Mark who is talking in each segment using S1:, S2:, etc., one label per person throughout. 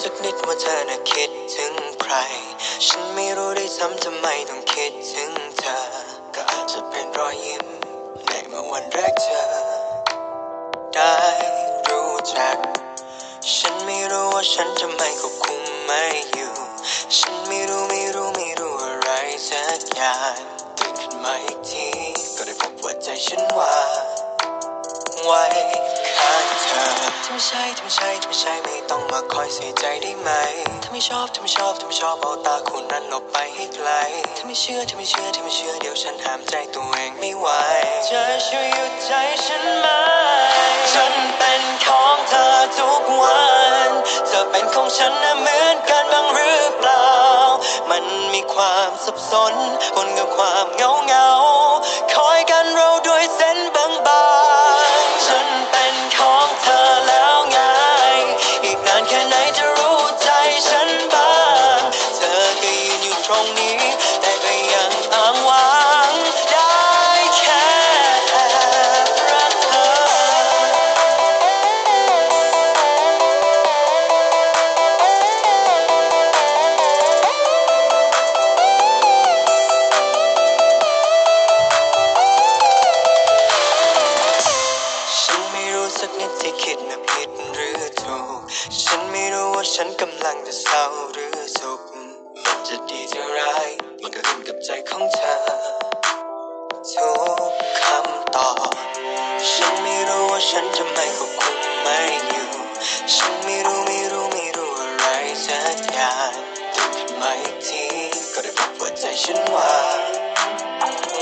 S1: สักนิดว่าเธอน่ะคิดถึงใคร ฉันไม่รู้ได้ซ้ำทำไมต้องคิดถึงเธอ ก็อาจจะเป็นรอยยิ้มในเมื่อวันแรกเธอได้รู้จัก ฉันไม่รู้ว่าฉันจะไม่ควบคุมไม่อยู่ ฉันไม่รู้ไม่รู้ไม่รู้อะไรสักอย่างตื่นขึ้นมาอีกที ก็ได้พบว่าใจฉันว่าไถ้าไม่ใช่ถ้าไม่ใช่ถ้าไม่ใช่ไม่ต้องมาคอยเสียใจได้ไหม ถ้าไม่ชอบถ้าไม่ชอบถ้าไม่ชอบเอาตาคุณนั้นหลบไปให้ไกล ถ้าไม่เชื่อถ้าไม่เชื่อถ้าไม่เชื่อเดี๋ยวฉันห้ามใจตัวเองไม่ไหวจะช่วยหยุดใจฉันไหมฉันเป็นของเธอทุกวัน เธอเป็นของฉันนะเหมือนกันบ้างหรือเปล่า มันมีความสับสนปนกับความเงาเหงา ฉันไม่รู้ว่าฉันกำลังจะเศร้าหรือสุขจะดีจะร้ายมันก็ขึ้นกับใจของเธอทุกคำตอบฉันไม่รู้ว่าฉันจะไม่ควบคุมไม่อยู่ ฉันไม่รู้ไม่รู้ไม่รู้อะไรสักอย่างตื่นขึ้นมาอีกทีก็ได้พบว่าใจฉันว่า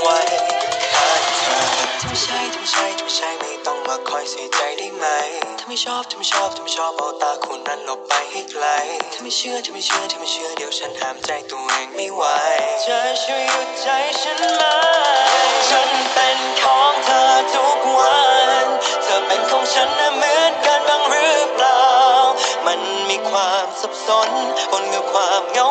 S1: ไว้ คอยเสียใจได้ไหม ถ้าไม่ชอบถ้าไม่ชอบถ้าไม่ชอบเอาตาคุณนั้นหลบไปให้ไกล ถ้าไม่เชื่อถ้าไม่เชื่อถ้าไม่เชื่อเดี๋ยวฉันห้ามใจตัวเองไม่ไหวจะช่วยหยุดใจฉันไหมฉันเป็นของเธอทุกวัน เธอเป็นของฉันนะเหมือนกันบ้างหรือเปล่า มันมีความสับสนปนกับความเหงา